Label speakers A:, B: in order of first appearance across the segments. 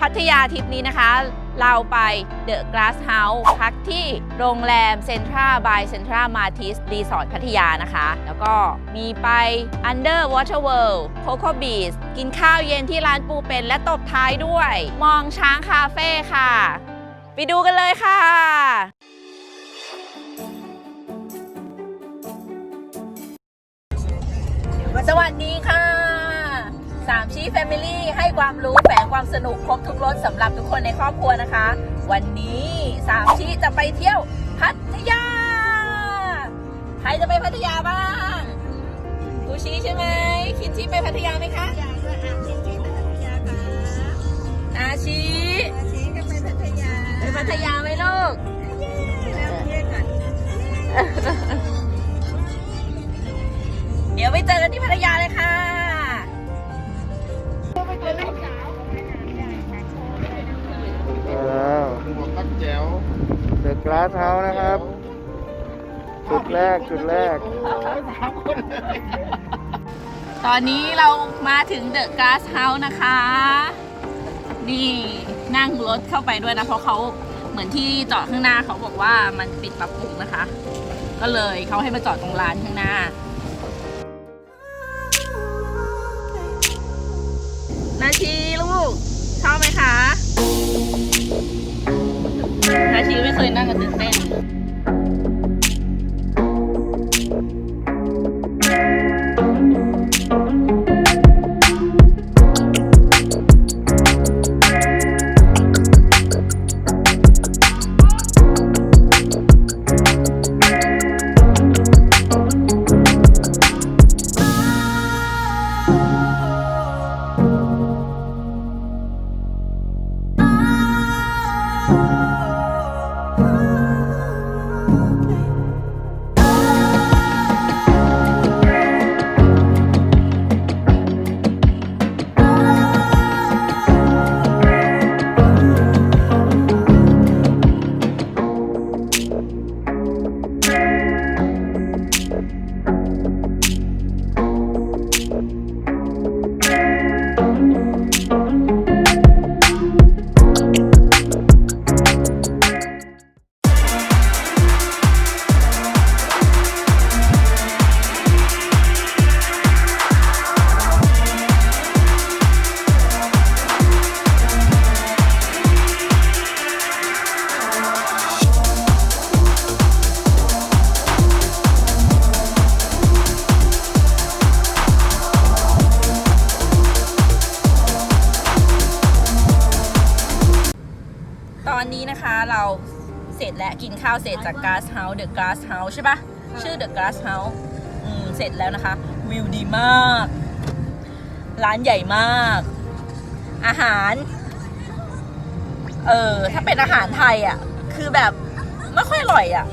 A: พัทยาทริปนี้นะคะ เราไปเดอะก a าสเฮาส์พักที่โรงแรมเซ็นทราบายเซ็นทรามาทิสรีสอร์ทพัทยานะคะ แล้วก็มีไป Under Water World Coco Beach กินข้าวเย็นที่ร้านปูเป็นและตบท้ายด้วย มองช้างคาเฟ่ค่ะ ไปดูกันเลยค่ะสวัสดีค่ะ ชีแฟมิลี่ให้ความรู้แฝงความสนุกครบทุกรสสำหรับทุกคนในครอบครัวนะคะ วันนี้สามชีจะไปเที่ยวพัทยา ใครจะไปพัทยาบ้างกูชีใช่ไหมคิดที่ไปพัทยาไหมคะ
B: อยากจะอ่านที่ที่พัทยาค่ะ
A: อาชี
B: อาชีก็ไปพัทยา
A: ไปพัทยาไหมลูก ตอนนี้เรามาถึงเดอะก a าสเฮาส์นะคะ นี่นั่งรถเข้าไปด้วยนะ เพราะเขาเหมือนที่จอดข้างหน้าเขาบอกว่ามันปิดปรับปรุงนะคะ ก็เลยเขาให้มาจอดตรงร้านข้างหน้า เสร็จจาก Glass House The Glass House ใช่ปะชื่อ The Glass House อืมเสร็จแล้วนะคะ วิวดีมาก ร้านใหญ่มาก อาหาร เออ ถ้าเป็นอาหารไทยอะ คือแบบ ไม่ค่อยอร่อยอะ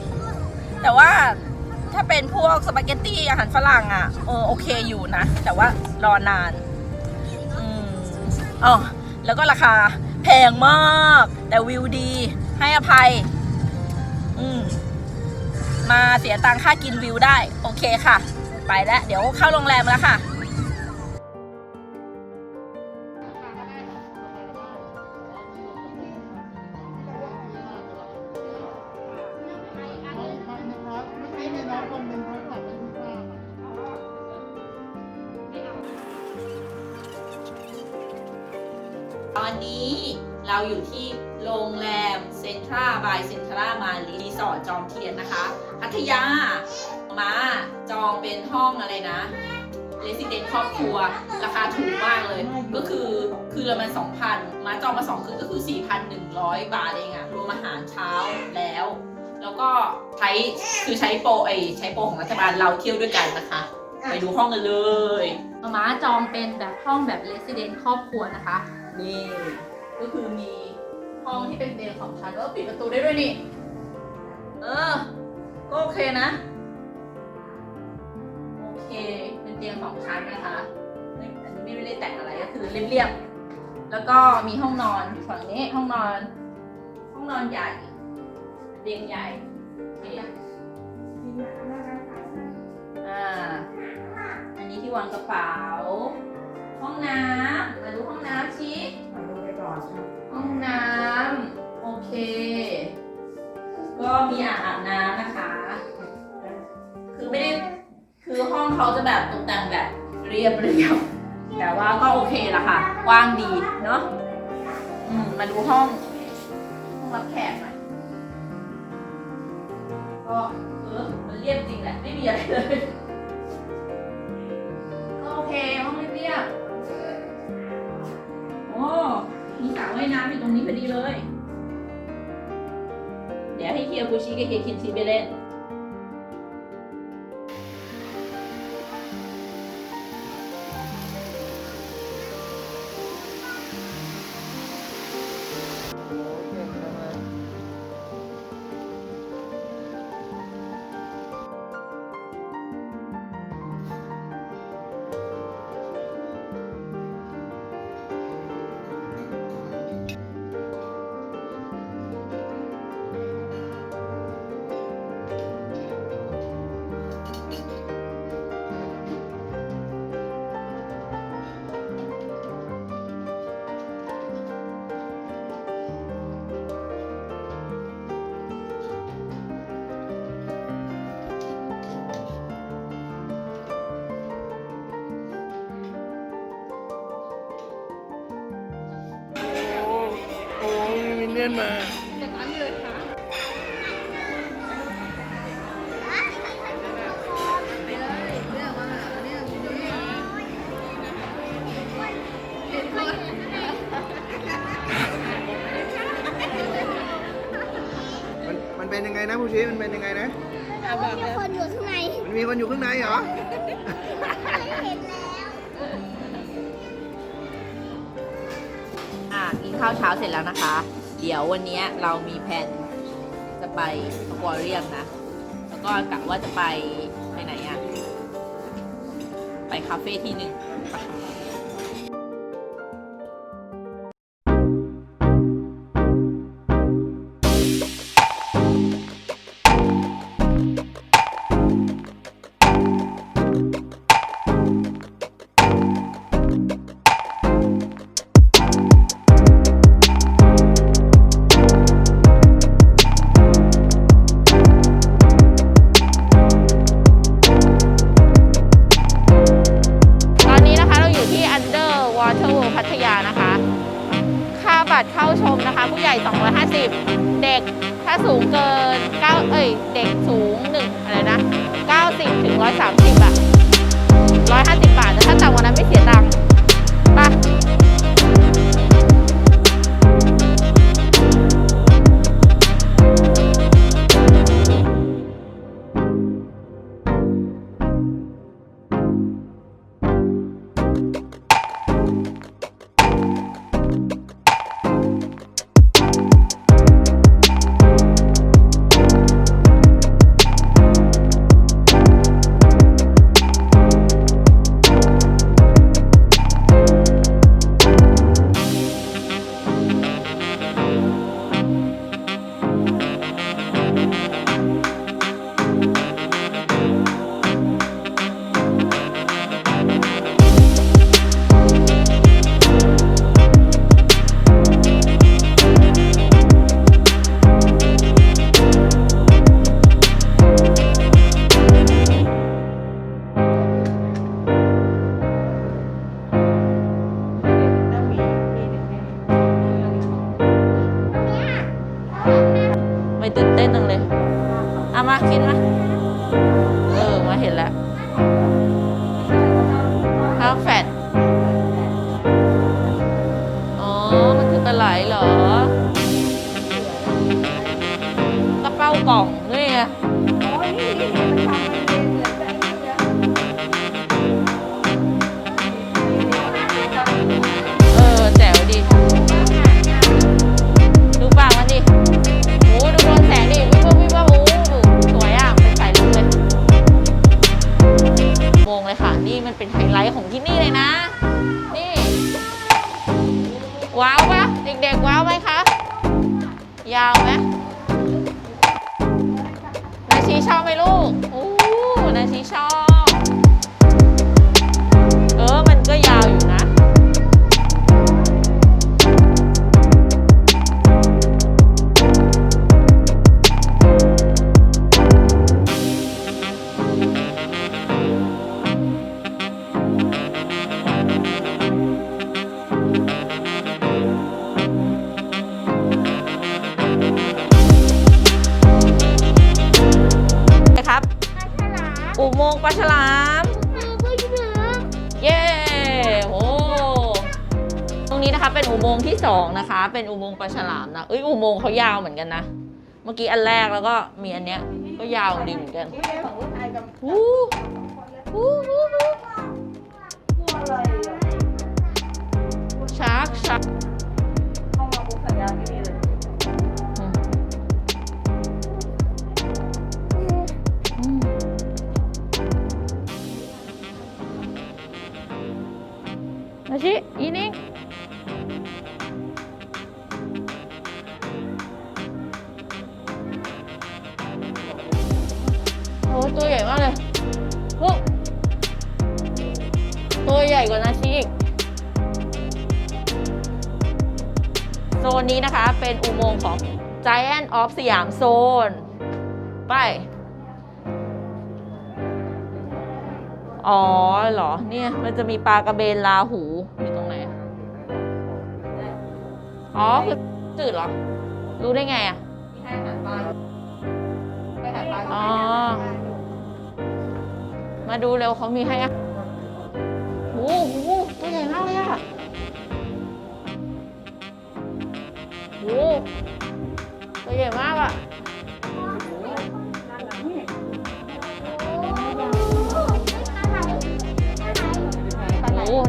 A: แต่ว่าถ้าเป็นพวกสปาเกตตี้อาหารฝรั่งอะเออโอเคอยู่นะ แต่ว่ารอนาน อืมอ๋อแล้วก็ราคาแพงมาก แต่วิวดี ให้อภัย อืมมาเสียตังค่ากินวิวได้ โอเคค่ะ ไปแล้ว เดี๋ยวเข้าโรงแรมแล้วค่ะ จองมา2คืนก็คือ 4,100 บาทเองอะรวมอาหารเช้าแล้ว แล้วก็ใช้คือใช้โปรไอใช้โปรของรัฐบาลเราเที่ยวด้วยกันนะคะ ไปดูห้องกันเลยมาม้าจองเป็นแบบห้องแบบเรสซิเดนครอบครัวนะคะนี่ก็คือมีห้องที่เป็นเตียงสองชั้นแล้วก็ปิดประตูได้ด้วยนี่ เออ ก็โอเคนะ โอเค เป็นเตียงสองชั้นนะคะเฮ้ยอันนี้ไม่ได้แต่งอะไรก็คือเรียบๆ แล้วก็มีห้องนอนฝั่งนี้ห้องนอน ห้องนอนใหญ่เตียงใหญ่อ่าอันนี้ที่วางกระเป๋า ห้องน้ำมาดูห้องน้ำชี้
B: มาดูไปก่อน
A: ห้องน้ำโอเค ก็มีอ่างอาบน้ำนะคะ คือไม่ได้คือห้องเขาจะแบบตกแต่งแบบเรียบเรียบ แต่ว่าก็โอเคละค่ะกว้างดีเนาะมมาดูห้องห้องรับแขกหน่อยก็เออมันเรียบจริงแหละไม่มีอะไรเลยก็โอเคห้องเรียบๆโอ้มีสระว่ายน้ำอยู่ตรงนี้พอดีเลย เดี๋ยวให้เคียวบูชิกับเคียคินซีไปเล่น
C: มีมินเนี่ยนมามันมันเป็นยังไงนะผู้ชี้มันเป็นยังไงนะ
D: มีคนอยู่ข้างใน
C: มันมีคนอยู่ข้างในเหรอ
D: เห็นแล้ว
A: อะกินข้าวเช้าเสร็จแล้วนะคะ เดี๋ยววันนี้เรามีแผนจะไปอควาเรียมนะ แล้วก็กะว่าจะไปไปไหนอะไปคาเฟ่ที่หนึ่ง Water World พัทยานะคะ ค่าบัตรเข้าชมนะคะ ผู้ใหญ่ 250 เด็กถ้าสูงเกิน 9 เอ้ย เด็กสูง 1 อะไรนะ 90 ถึง 130อะ150 บาท แต่ถ้าต่ำกว่านั้นไม่เสียตังค์ งปลาฉลาม เย้โอ้ตรงนี้นะคะเป็นอุโมงค์ที่สองนะคะ เป็นอุโมงค์ปลาฉลามนะเอ้ยอุโมงค์เขายาวเหมือนกันนะ เมื่อกี้อันแรกแล้วก็มีอันเนี้ยก็ยาวดีเหมือนกันวู้วู้วู้วู้ชาร์กชาร์กอืมาชิ อีนิ่งโอ้ตัวใหญ่มากเลยโอ้ตัวใหญ่กว่านาชิอีก โซนนี้นะคะเป็นอุโมงค์ของ Giant of สยามโซน ไป อ๋อเหรอ เนี่ยมันจะมีปลากระเบนลาหูอยู่ตรงไหน อ๋อคือจืดเหรอ รู้ได้ไงอะอ๋อ มาดูเร็วเขามีให้อะโอ้โหตัวใหญ่มากเลยอะโอ้โหตัวใหญ่มากอะ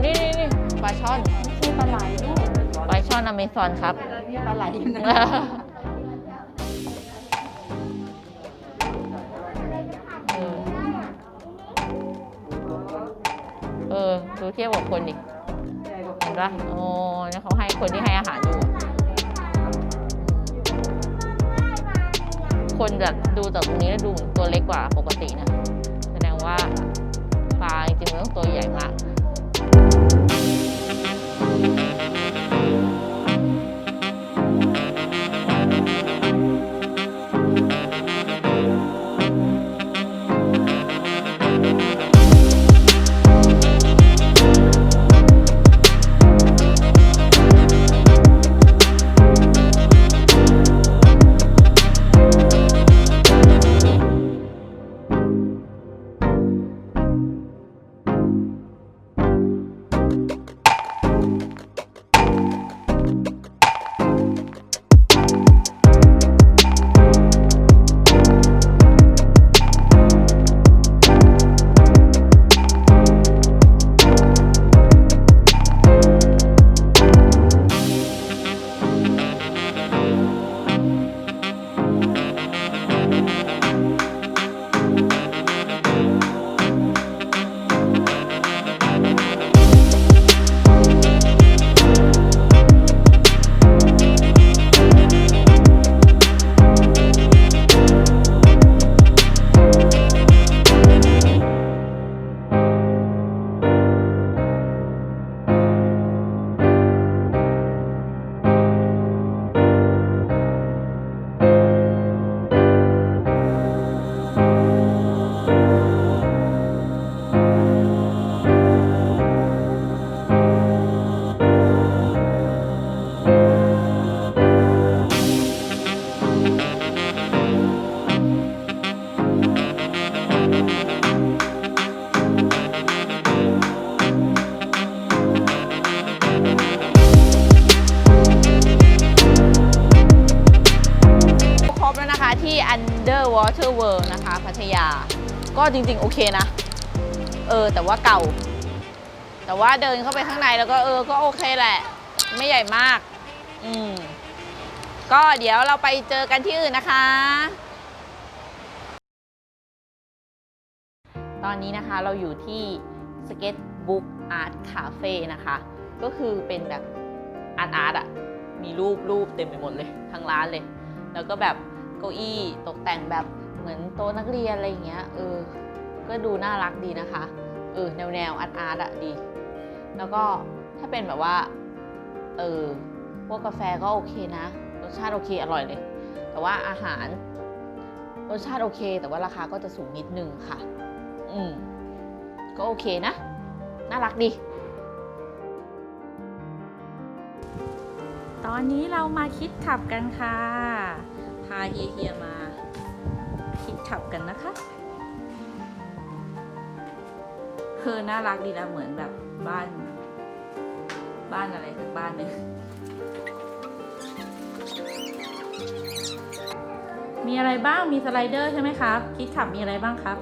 A: นี่นี่นี่ปลาช่อนปลาไหลปลาช่อนอเมซอนครับ ปลาไหลเออ ดูเทียบกับคนดิเห็นปะโอ้เนี่ยเขาให้คนที่ให้อาหารอยู่คนจะดูจากตรงนี้แล้วดูเหมือนตัวเล็กกว่าปกตินะ แสดงว่าปลาจริงๆมันต้องตัวใหญ่มาก จริง ๆ โอเคนะ เออ แต่ว่าเก่า แต่ว่าเดินเข้าไปข้างในแล้วก็เออ ก็โอเคแหละ ไม่ใหญ่มาก อืม ก็เดี๋ยวเราไปเจอกันที่อื่นนะคะ ตอนนี้นะคะเราอยู่ที่ Sketchbook Art Cafe นะคะ ก็คือเป็นแบบอาร์ตอาร์ตอะมีรูปรูปเต็มไปหมดเลย ทั้งร้านเลย แล้วก็แบบเก้าอี้ตกแต่งแบบ เหมือนโต๊ะนักเรียนอะไรอย่างเงี้ยเออ ก็ดูน่ารักดีนะคะเออแนวแนวอาร์ตอาร์ตอะดี แล้วก็ถ้าเป็นแบบว่าเออพวกกาแฟก็โอเคนะรสชาติโอเคอร่อยเลย แต่ว่าอาหารรสชาติโอเค แต่ว่าราคาก็จะสูงนิดนึงค่ะ อืมก็โอเคนะ น่ารักดี ตอนนี้เรามาคิดขับกันค่ะ พาเฮียเฮียมา ขับกันนะคะเธอน่ารักดีนะเหมือนแบบบ้าน บ้านอะไรสักบ้านหนึ่งมีอะไรบ้างมีสไลเดอร์ใช่ไหมครับคิดขับมีอะไรบ้าง
D: ครับ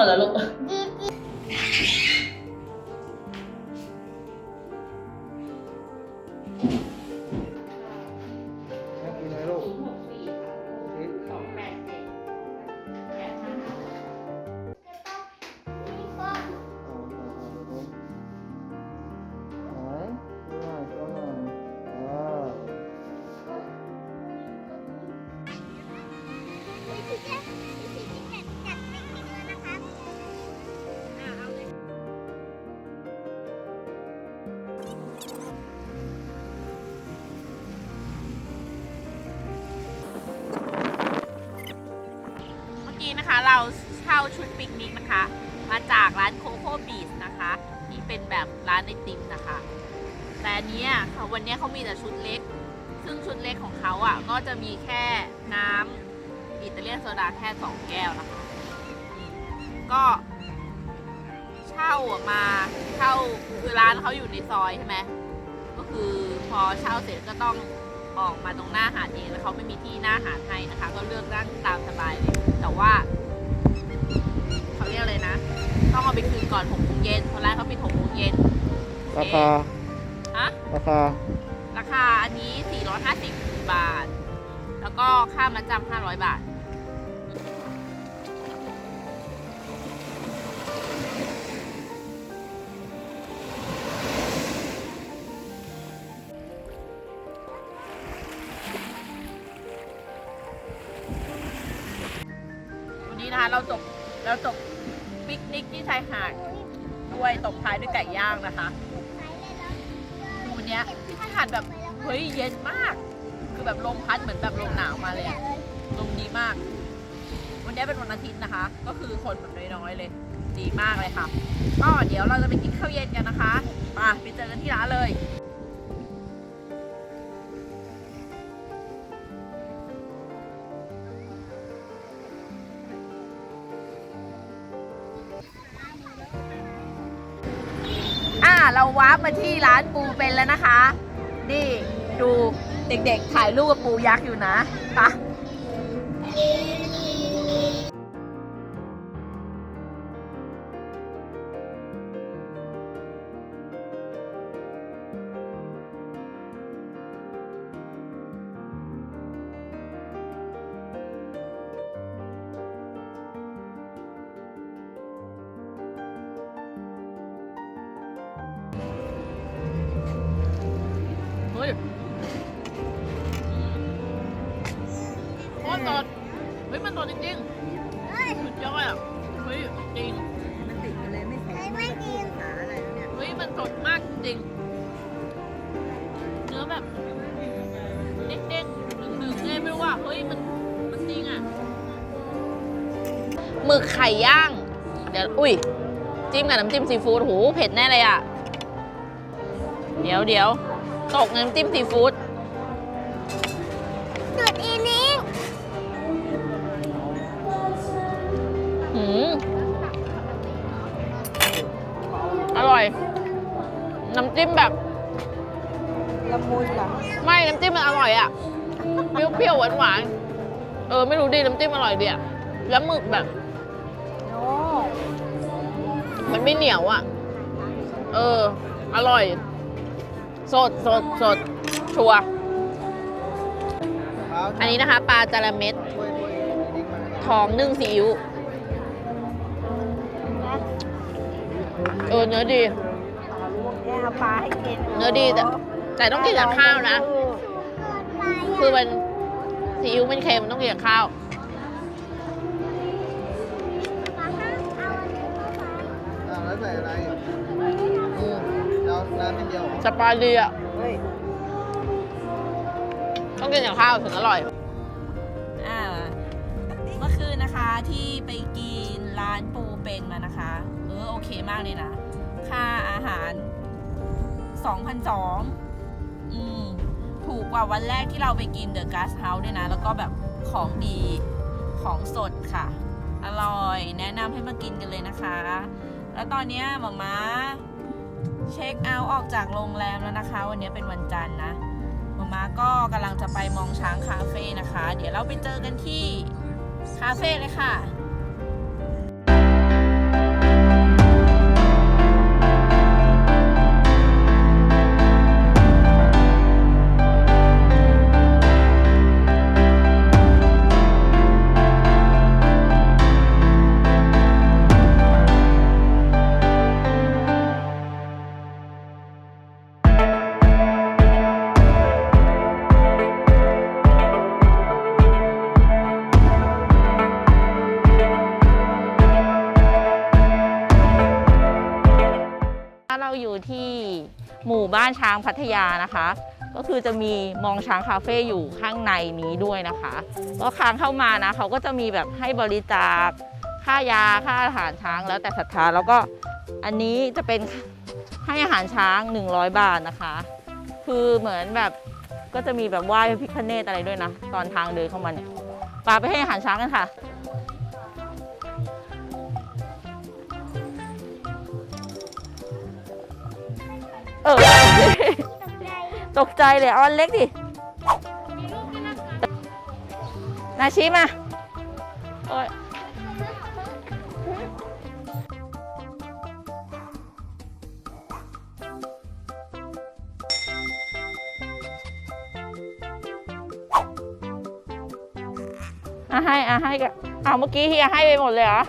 A: นเนี้ยเขามีแต่ชุดเล็ก ซึ่งชุดเล็กของเขาอะก็จะมีแค่น้ำอิตาเลียนโซดาแค่สองแก้วนะคะก็เช่ามาเช่าคือร้านเขาอยู่ในซอยใช่ไหมก็คือพอเช่าเสร็จก็ต้องออกมาตรงหน้าหาดเองแล้วเขาไม่มีที่หน้าหาดให้นะคะ ก็เลือกนั่งตามสบายเลย แต่ว่าเขาเรียกอะไรนะ ต้องเอาไปคืนก่อนหกโมงเย็นเพราะร้านเขาปิดหกโมงเย็น
C: ราคา
A: ฮะ
C: ราคา
A: คาอันนี้ 450 บาท แล้วก็ค่ามาจำ500 บาท วันนี้นะคะเราจบเราจบปิกนิกที่ชายหาดด้วยตบท้ายด้วยไก่ย่างนะคะ เนี้ยอากาศแบบเฮ้ยเย็นมาก คือแบบลมพัดเหมือนแบบลมหนาวมาเลยอะลมดีมาก วันนี้เป็นวันอาทิตย์นะคะ ก็คือคนแบบน้อยๆเลย ดีมากเลยค่ะก็เดี๋ยวเราจะไปกินข้าวเย็นกันนะคะไปไปเจอกันที่ร้านเลย มาที่ร้านปูเป็นแล้วนะคะ นี่ดูเด็กๆถ่ายรูปกับปูยักษ์อยู่นะไปะ หมึกไข่ย่าง เดี๋ยวอุ้ยจิ้มกับน้ำจิ้มซีฟู้ดโหเผ็ดแน่เลยอะ เดี๋ยวเดี๋ยวตกน้ำจิ้มซีฟู้ด
D: จุดอีนิ้ง
A: หืมอร่อย น้ำจิ้มแบบ
B: ละมุนเหรอ
A: ไม่น้ำจิ้มมันอร่อยอะเปรี้ยวๆหวานๆเออไม่รู้ดิน้ำจิ้มอร่อยดีอะแล้วหมึกแบบ
B: โอ้
A: มันไม่เหนียวอะเออ อร่อย สดสดสดชัวร์อันนี้นะคะปลาจาระเม็ดทองนึ่งซีอิ๊วเออเนื้อดี
B: แกเอาปลาให้กิน
A: เนื้อดีแต่แต่ต้องกินกับข้าวนะ คือมันซีอิ๊วมันเค็มต้องกินกับข้าว
E: เอาน้ำนิดเดียวเหรอ
A: สปาดีอะ
B: เฮ้ย
A: ต้องกินกับข้าวถึงอร่อย
F: อ่าเมื่อคืนนะคะที่ไปกินร้านปูเป็นมานะคะ เออโอเคมากเลยนะ ค่าอาหาร2,002อืม ถูกกว่าวันแรกที่เราไปกินเดอะก s สเฮาส์ด้วยนะ แล้วก็แบบของดีของสดค่ะ อร่อย แนะนำให้มากินกันเลยนะคะ แล้วตอนเนี้ยหมาม้า เช็คเอาท์ออกจากโรงแรมแล้วนะคะ วันนี้เป็นวันจันทร์นะมาม่าก็กำลังจะไปมองช้างคาเฟ่นะคะ เดี๋ยวเราไปเจอกันที่คาเฟ่เลยค่ะ
A: ทยานะคะ ก็คือจะมีมองช้างคาเฟ่อยู่ข้างในนี้ด้วยนะคะก็ค้างเข้ามานะเขาก็จะมีแบบให้บริจาคค่ายาค่าอาหารช้างแล้วแต่ศรัทธาแล้วก็อันนี้จะเป็นให้อาหารช้าง 100 บาทนะคะ คือเหมือนแบบก็จะมีแบบไหว้พระพิฆเนศอะไรด้วยนะ ตอนทางเดินเข้ามาเนี่ยปาไปให้อาหารช้างกันค่ะเออ ตกใจเลยเอาอันเล็กดินาชิมาโอ้ยอะให้อะให้กันเอาเมื่อกี้เฮียให้ไปหมดเลยเหรอ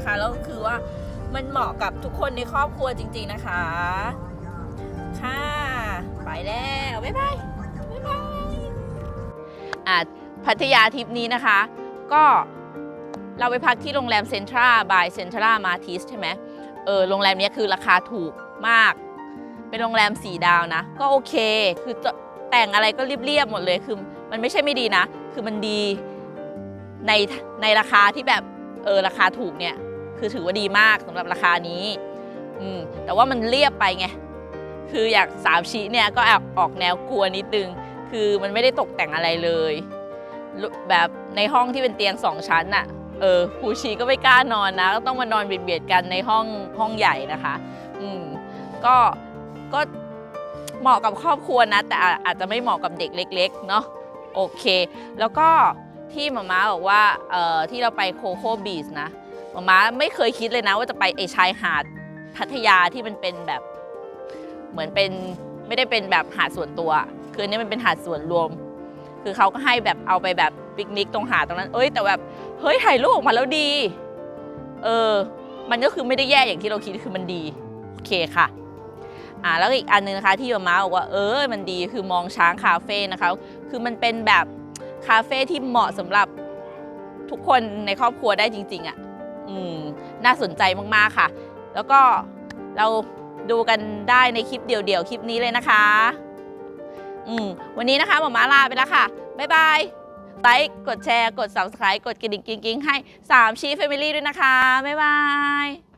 B: นะคะ
F: แล้วคือว่ามันเห
A: มาะกับทุกคนในครอบครัวจริง ๆนะคะ ค่ะ ไปแล้ว บ๊ายบาย บ๊ายบายอะพัทยาทริปนี้นะคะ ก็เราไปพักที่โรงแรมเซ็นทราบายเซ็นทรามาทิสใช่ไหมเออโรงแรมนี้คือราคาถูกมาก เป็นโรงแรมสีดาวนะ ก็โอเค คือแต่งอะไรก็เรียบๆหมดเลย คือมันไม่ใช่ไม่ดีนะ คือมันดีในในราคาที่แบบเออราคาถูกเนี่ย คือถือว่าดีมากสำหรับราคานี้อืมแต่ว่ามันเรียบไปไง คืออยากสามชีเนี่ยก็แอบออกแนวกลัวนิดนึง คือมันไม่ได้ตกแต่งอะไรเลย แบบในห้องที่เป็นเตียงสองชั้นน่ะเออครูชีก็ไม่กล้านอนนะ ก็ต้องมานอนเบียดๆกันในห้องห้องใหญ่นะคะ อืมก็ก็เหมาะกับครอบครัวนะ แต่อาอาจจะไม่เหมาะกับเด็กเล็ก ๆ เนาะโอเค แล้วก็ที่มาม้าบอกว่าเอ่อที่เราไปโคโค่บีชนะ หมาม้าไม่เคยคิดเลยนะว่าจะไปไอชายหาดพัทยาที่มันเป็นแบบ เหมือนเป็นไม่ได้เป็นแบบหาดส่วนตัว คืออันนี้มันเป็นหาดส่วนรวม คือเขาก็ให้แบบเอาไปแบบปิกนิกตรงหาดตรงนั้น เอ้ยแต่แบบเฮ้ยถ่ายรูปออกมาแล้วดี เออ มันก็คือไม่ได้แย่อย่างที่เราคิดคือมันดีโอเคค่ะอ่าแล้วอีกอันหนึงนะคะที่มาม้าบอกว่าเออมันดีคือมองช้างคาเฟ่นะคะ คือมันเป็นแบบคาเฟ่ที่เหมาะสำหรับทุกคนในครอบครัวได้จริง ๆอะ่ะอืม น่าสนใจมากๆค่ะ แล้วก็เราดูกันได้ในคลิปเดี่ยวๆคลิปนี้เลยนะคะ อืมวันนี้นะคะหมอมาลาไปแล้วค่ะ บ๊ายบายไลค์กดแชร์ กด subscribe กดกระดิ่งกิ๊งๆให้3ชีฟแฟมิลี่ด้วยนะคะ บ๊ายบาย